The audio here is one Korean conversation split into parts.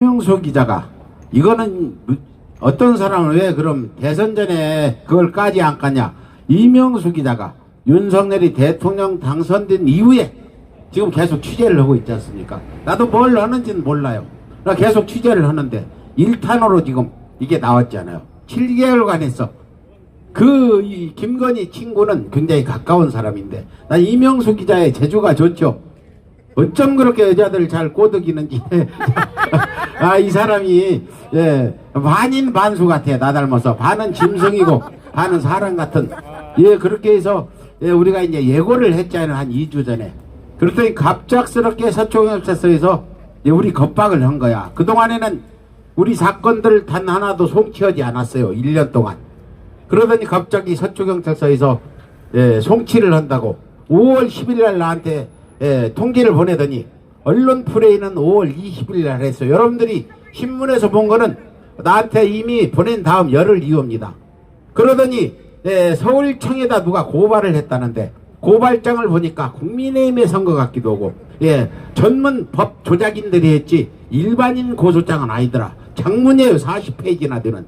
이명수 기자가 이거는 무- 어떤 사람을 왜 그럼 대선 전에 그걸 까지 안 까냐? 이명수 기자가 윤석열이 대통령 당선된 이후에 지금 계속 취재를 하고 있지 않습니까? 나도 뭘 하는지는 몰라요. 나 계속 취재를 하는데 1탄으로 지금 이게 나왔잖아요. 7개월간 했어 그이 김건희 친구는 굉장히 가까운 사람인데 난 이명수 기자의 재주가 좋죠. 어쩜 그렇게 여자들 잘 꼬드기는지 아 이 사람이 예 반인 반수 같아 나 닮아서. 반은 짐승이고 반은 사람 같은. 예 그렇게 해서 예, 우리가 이제 예고를 했잖아요 한 2주 전에. 그랬더니 갑작스럽게 서초경찰서에서 예, 우리 겁박을 한 거야. 그동안에는 우리 사건들 단 하나도 송치하지 않았어요 1년 동안. 그러더니 갑자기 서초경찰서에서 예, 송치를 한다고. 5월 10일 날 나한테 예, 통지를 보내더니 언론 프레이는 5월 20일 날 했어요. 여러분들이 신문에서 본 거는 나한테 이미 보낸 다음 열흘 이후입니다. 그러더니 예, 서울청에다 누가 고발을 했다는데 고발장을 보니까 국민의힘의 선거 같기도 하고 예, 전문 법 조작인들이 했지 일반인 고소장은 아니더라. 장문이에요. 40페이지나 되는.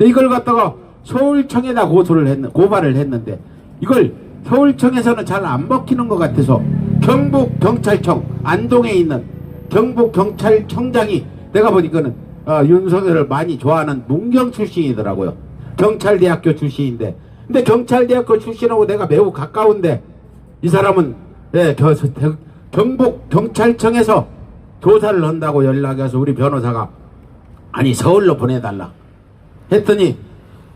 이걸 갖다가 서울청에다 고소를 했는 고발을 했는데 이걸 서울청에서는 잘 안 먹히는 것 같아서 경북 경찰청 안동에 있는 경북 경찰청장이 내가 보니까는 어, 윤석열을 많이 좋아하는 문경 출신이더라고요. 경찰대학교 출신인데 근데 경찰대학교 출신하고 내가 매우 가까운데 이 사람은 예, 겨, 대- 경북 경찰청에서 조사를 한다고 연락이 와서 우리 변호사가 아니 서울로 보내달라 했더니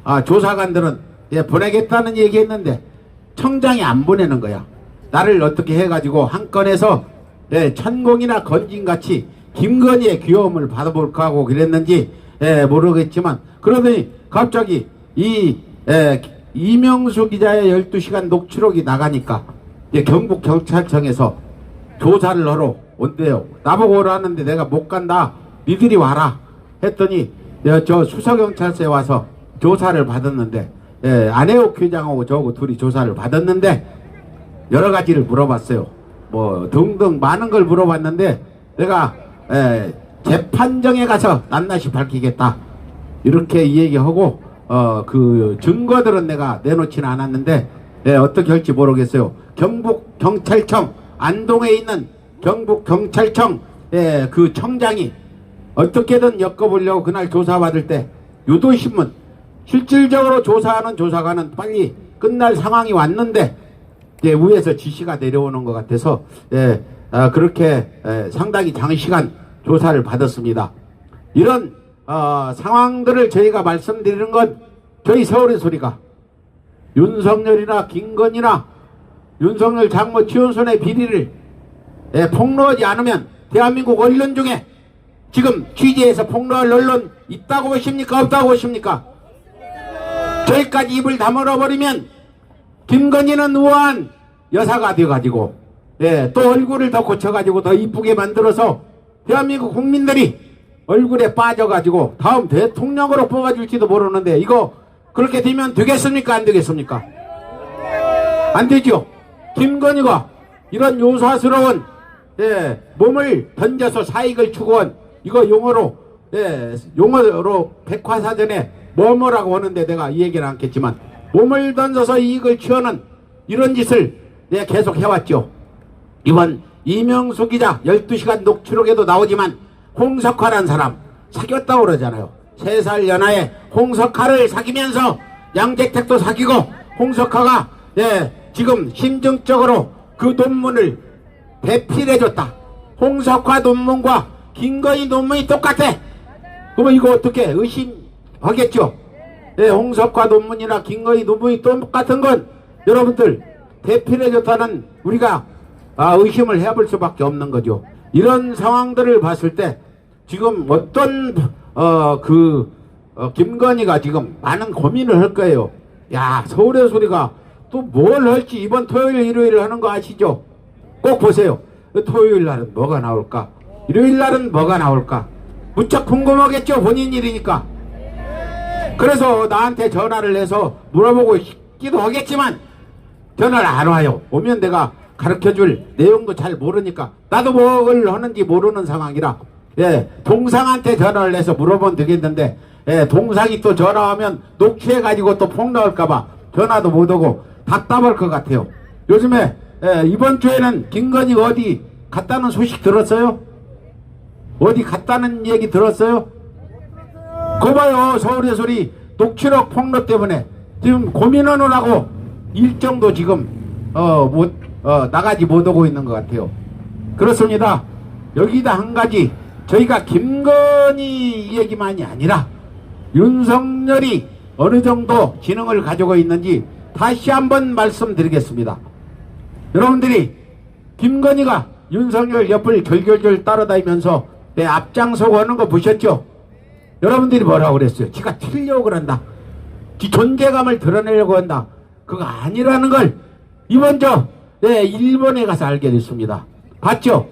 아 조사관들은 예, 보내겠다는 얘기했는데 청장이 안 보내는 거야. 나를 어떻게 해가지고 한 건에서 예, 천공이나 건진같이 김건희의 귀여움을 받아볼까 하고 그랬는지 예, 모르겠지만 그러더니 갑자기 이 예, 이명수 기자의 12시간 녹취록이 나가니까 예, 경북 경찰청에서 조사를 하러 온대요. 나보고 오라는데 내가 못 간다. 니들이 와라. 했더니 예, 저 수서경찰서에 와서 조사를 받았는데 예, 안혜옥 회장하고 저하고 둘이 조사를 받았는데 여러 가지를 물어봤어요. 뭐 등등 많은 걸 물어봤는데 내가 예, 재판정에 가서 낱낱이 밝히겠다. 이렇게 얘기하고 어 그 증거들은 내가 내놓지는 않았는데 예, 어떻게 할지 모르겠어요. 경북 경찰청 안동에 있는 경북 경찰청 예, 그 청장이 어떻게든 엮어보려고 그날 조사받을 때 유도신문 실질적으로 조사하는 조사관은 빨리 끝날 상황이 왔는데 예, 위에서 지시가 내려오는 것 같아서 예, 아, 그렇게 예, 상당히 장시간 조사를 받았습니다. 이런 어, 상황들을 저희가 말씀드리는 건 저희 서울의 소리가 윤석열이나 김건희나 윤석열 장모 지원손의 비리를 예, 폭로하지 않으면 대한민국 언론 중에 지금 취재해서 폭로할 언론 있다고 보십니까 없다고 보십니까 저기까지 입을 다물어 버리면 김건희는 우아한 여사가 되어가지고 예, 또 얼굴을 더 고쳐가지고 더 이쁘게 만들어서 대한민국 국민들이 얼굴에 빠져가지고 다음 대통령으로 뽑아줄지도 모르는데 이거 그렇게 되면 되겠습니까? 안 되겠습니까? 안 되죠. 김건희가 이런 요사스러운 예, 몸을 던져서 사익을 추구한 이거 용어로 예, 용어로 백화사전에 뭐뭐라고 하는데 내가 이 얘기는 않겠지만 몸을 던져서 이익을 취하는 이런 짓을 내가 계속 해왔죠. 이번 이명수 기자 12시간 녹취록에도 나오지만 홍석화란 사람 사귀었다고 그러잖아요. 세살 연하에 홍석화를 사귀면서 양재택도 사귀고 홍석화가 예, 지금 심정적으로 그 논문을 배필해줬다. 홍석화 논문과 김건희 논문이 똑같아. 그러면 이거 어떻게 의심하겠죠? 예, 홍석화 논문이나 김건희 논문이 똑같은 건 여러분들 대필해줬다는 우리가 아, 의심을 해볼 수밖에 없는 거죠. 이런 상황들을 봤을 때 지금 어떤 어 그 어, 김건희가 지금 많은 고민을 할 거예요. 야 서울의 소리가 또 뭘 할지 이번 토요일 일요일 하는 거 아시죠? 꼭 보세요. 토요일 날은 뭐가 나올까? 일요일 날은 뭐가 나올까? 무척 궁금하겠죠 본인 일이니까. 그래서 나한테 전화를 해서 물어보고 싶기도 하겠지만 전화를 안 와요. 오면 내가 가르쳐 줄 내용도 잘 모르니까 나도 뭘 하는지 모르는 상황이라 예, 동상한테 전화를 해서 물어보면 되겠는데 예, 동상이 또 전화하면 녹취해가지고 또 폭로할까봐 전화도 못 오고 답답할 것 같아요. 요즘에 예, 이번 주에는 김건희가 어디 갔다는 소식 들었어요? 어디 갔다는 얘기 들었어요? 거 봐요 서울의 소리 녹취록 폭로 때문에 지금 고민하느라고 일정도 지금 어 못 어, 나가지 못하고 있는 것 같아요. 그렇습니다. 여기다 한 가지 저희가 김건희 얘기만이 아니라 윤석열이 어느 정도 지능을 가지고 있는지 다시 한번 말씀드리겠습니다. 여러분들이 김건희가 윤석열 옆을 결결결 따라다니면서 내 앞장서고 하는 거 보셨죠? 여러분들이 뭐라고 그랬어요? 지가 틀려고 그런다. 지 존재감을 드러내려고 한다. 그거 아니라는 걸 이번 저 네, 일본에 가서 알게 됐습니다. 봤죠?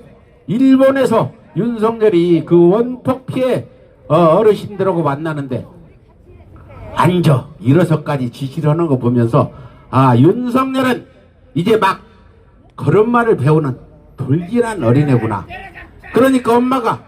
일본에서 윤석열이 그 원폭 피해 어, 어르신들하고 만나는데 앉아 일어서까지 지시를 하는 거 보면서 아 윤석열은 이제 막 걸음마를 배우는 불길한 어린애구나. 그러니까 엄마가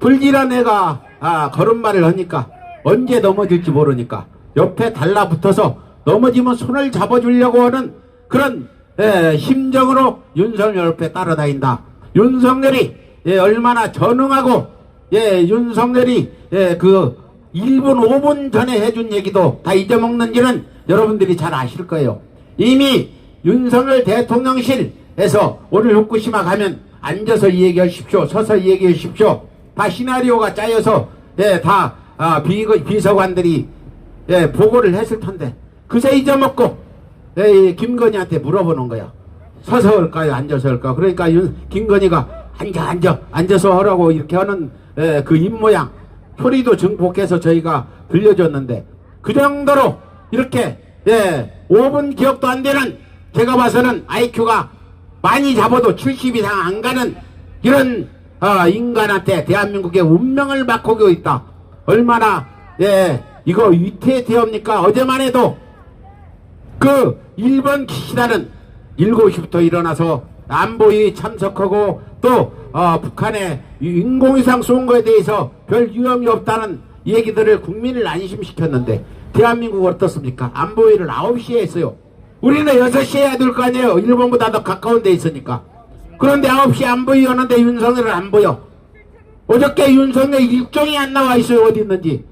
불길한 애가 아 걸음마를 하니까 언제 넘어질지 모르니까 옆에 달라붙어서 넘어지면 손을 잡아주려고 하는 그런 예, 심정으로 윤석열 옆에 따라다닌다. 윤석열이 예, 얼마나 전능하고 예, 윤석열이 예, 그 1분 5분 전에 해준 얘기도 다 잊어먹는지는 여러분들이 잘 아실 거예요. 이미 윤석열 대통령실에서 오늘 후쿠시마 가면 앉아서 이 얘기하십시오. 서서 이 얘기하십시오. 다 시나리오가 짜여서 예, 다 아, 비, 비서관들이 예, 보고를 했을 텐데 그새 잊어먹고 예, 이 김건희한테 물어보는 거야. 서서 할까요? 앉아서 할까? 그러니까 윤, 김건희가 앉아 앉아 앉아서 하라고 이렇게 하는 예, 그 입모양 소리도 증폭해서 저희가 들려줬는데 그 정도로 이렇게 예, 5분 기억도 안 되는 제가 봐서는 IQ가 많이 잡아도 70 이상 안 가는 이런 어, 인간한테 대한민국의 운명을 바꾸고 있다. 얼마나 예 이거 위태태합니까? 어제만 해도 그 일본 기시다는 7시부터 일어나서 안보에 참석하고 또 어, 북한에 인공위상 쏜 거에 대해서 별 위험이 없다는 얘기들을 국민을 안심시켰는데 대한민국 어떻습니까? 안보회를 9시에 했어요. 우리는 6시에 해야 될 거 아니에요. 일본보다 더 가까운 데 있으니까. 그런데 9시에 안보회 하는데 윤석열은 안 보여. 어저께 윤석열 일정이 안 나와 있어요. 어디 있는지.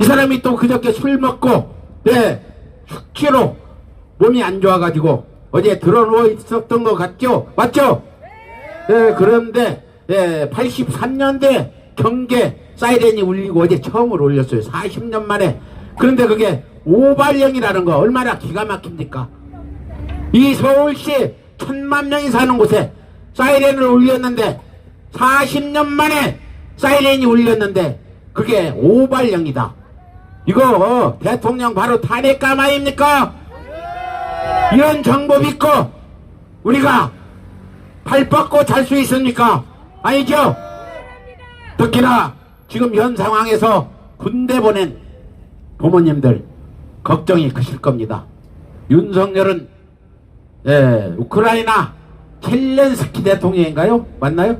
이 사람이 또 그저께 술 먹고 네 숙취로 몸이 안 좋아가지고 어제 들어누워 있었던 것 같죠? 맞죠? 네, 그런데 예, 83년대 경계 사이렌이 울리고 어제 처음으로 울렸어요. 40년 만에. 그런데 그게 오발령이라는 거 얼마나 기가 막힙니까? 이 서울시 천만 명이 사는 곳에 사이렌을 울렸는데 40년 만에 사이렌이 울렸는데 그게 오발령이다. 이거 어, 대통령 바로 탄핵감 아닙니까? 이런 정보 믿고 우리가 발 뻗고 잘 수 있습니까? 아니죠? 특히나 지금 현 상황에서 군대 보낸 부모님들 걱정이 크실 겁니다. 윤석열은 예, 우크라이나 첼렌스키 대통령인가요? 맞나요?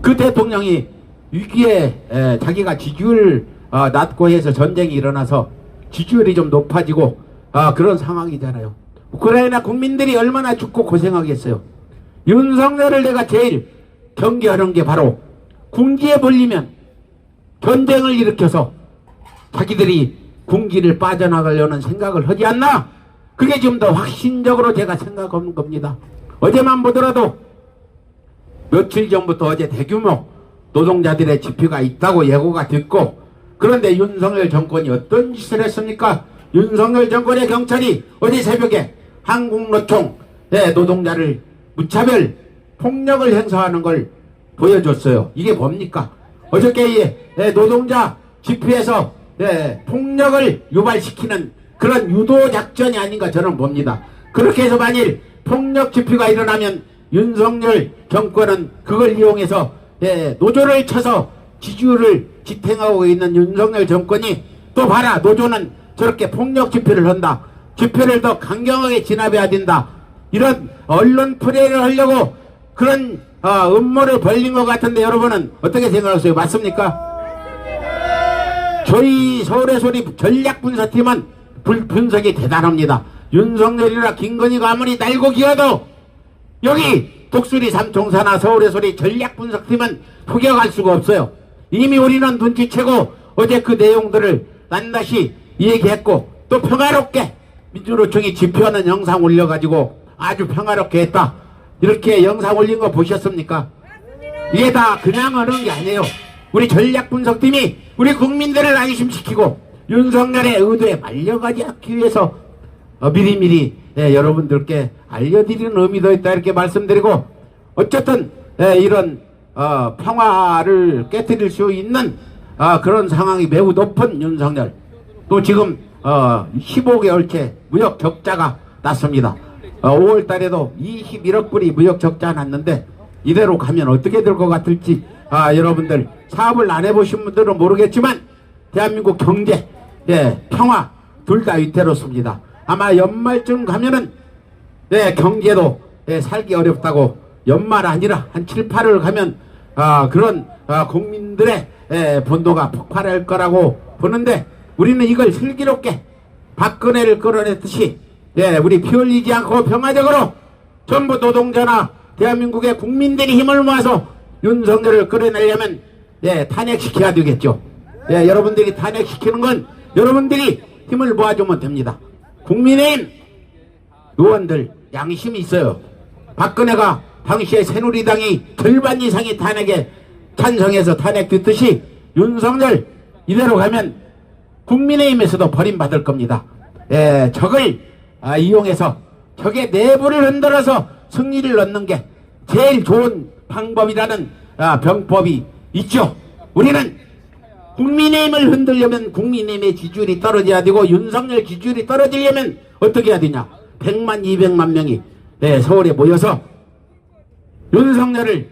그 대통령이 위기에 에, 자기가 지지율 어, 낮고 해서 전쟁이 일어나서 지지율이 좀 높아지고 아, 그런 상황이잖아요. 우크라이나 국민들이 얼마나 죽고 고생하겠어요. 윤석열을 내가 제일 경계하는 게 바로 군기에 몰리면 전쟁을 일으켜서 자기들이 군기를 빠져나가려는 생각을 하지 않나? 그게 좀 더 확신적으로 제가 생각하는 겁니다. 어제만 보더라도 며칠 전부터 어제 대규모 노동자들의 집회가 있다고 예고가 됐고 그런데 윤석열 정권이 어떤 짓을 했습니까? 윤석열 정권의 경찰이 어제 새벽에 한국노총 의 노동자를 무차별 폭력을 행사하는 걸 보여줬어요. 이게 뭡니까? 어저께 노동자 집회에서 예, 폭력을 유발시키는 그런 유도 작전이 아닌가 저는 봅니다. 그렇게 해서 만일 폭력 집회가 일어나면 윤석열 정권은 그걸 이용해서 예, 노조를 쳐서 지지율을 지탱하고 있는 윤석열 정권이 또 봐라 노조는 저렇게 폭력 집회를 한다. 집회를 더 강경하게 진압해야 된다. 이런 언론 플레이를 하려고 그런 아, 음모를 벌린 것 같은데 여러분은 어떻게 생각하세요? 맞습니까? 저희 서울의 소리 전략분석팀은 불- 분석이 대단합니다. 윤석열이나 김건희가 아무리 날고 기어도 여기 독수리 삼총사나 서울의 소리 전략 분석팀은 포기할 수가 없어요. 이미 우리는 눈치채고 어제 그 내용들을 낱낱이 얘기했고 또 평화롭게 민주노총이 집회하는 영상 올려가지고 아주 평화롭게 했다. 이렇게 영상 올린 거 보셨습니까? 이게 다 그냥 하는 게 아니에요. 우리 전략 분석팀이 우리 국민들을 안심시키고 윤석열의 의도에 말려가지 않기 위해서 어, 미리미리 예, 여러분들께 알려드리는 의미도 있다 이렇게 말씀드리고 어쨌든 예, 이런 어, 평화를 깨뜨릴 수 있는 아, 그런 상황이 매우 높은 윤석열 또 지금 어, 15개월째 무역 적자가 났습니다. 어, 5월 달에도 21억 불이 무역 적자 났는데 이대로 가면 어떻게 될 것 같을지 아, 여러분들 사업을 안 해보신 분들은 모르겠지만 대한민국 경제 예, 평화 둘 다 위태롭습니다. 아마 연말쯤 가면은 예, 경제도 예, 살기 어렵다고 연말 아니라 한 7, 8월 가면 아, 그런 아, 국민들의 예, 분노가 폭발할 거라고 보는데 우리는 이걸 슬기롭게 박근혜를 끌어냈듯이 예, 우리 피 흘리지 않고 평화적으로 전부 노동자나 대한민국의 국민들이 힘을 모아서 윤석열을 끌어내려면 예, 탄핵시켜야 되겠죠. 예, 여러분들이 탄핵시키는 건 여러분들이 힘을 모아주면 됩니다. 국민의힘 의원들 양심이 있어요. 박근혜가 당시에 새누리당이 절반 이상이 탄핵에 찬성해서 탄핵됐듯이 윤석열 이대로 가면 국민의힘에서도 버림받을 겁니다. 예, 적을 아, 이용해서 적의 내부를 흔들어서 승리를 얻는 게 제일 좋은 방법이라는 아, 병법이 있죠. 우리는 국민의힘을 흔들려면 국민의힘의 지지율이 떨어져야 되고 윤석열 지지율이 떨어지려면 어떻게 해야 되냐? 100만, 200만 명이 예, 서울에 모여서 윤석열을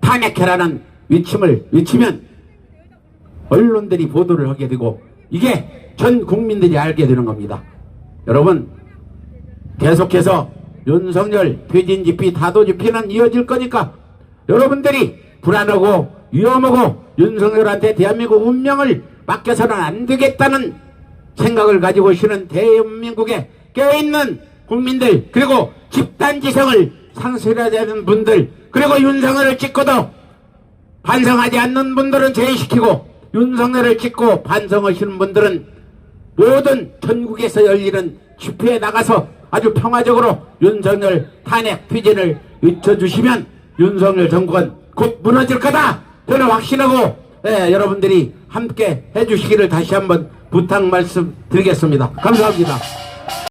탄핵해라는 외침을 외치면 언론들이 보도를 하게 되고 이게 전 국민들이 알게 되는 겁니다. 여러분 계속해서 윤석열 퇴진 집회 타도 집회는 이어질 거니까 여러분들이 불안하고 위험하고 윤석열한테 대한민국 운명을 맡겨서는 안 되겠다는 생각을 가지고 계시는 대한민국에 껴있는 국민들 그리고 집단지성을 상실해야 되는 분들 그리고 윤석열을 찍고도 반성하지 않는 분들은 제외시키고 윤석열을 찍고 반성하시는 분들은 모든 전국에서 열리는 집회에 나가서 아주 평화적으로 윤석열 탄핵 퇴진을 외쳐주시면 윤석열 정권 곧 무너질 거다 저는 확신하고 예, 여러분들이 함께 해주시기를 다시 한번 부탁 말씀 드리겠습니다. 감사합니다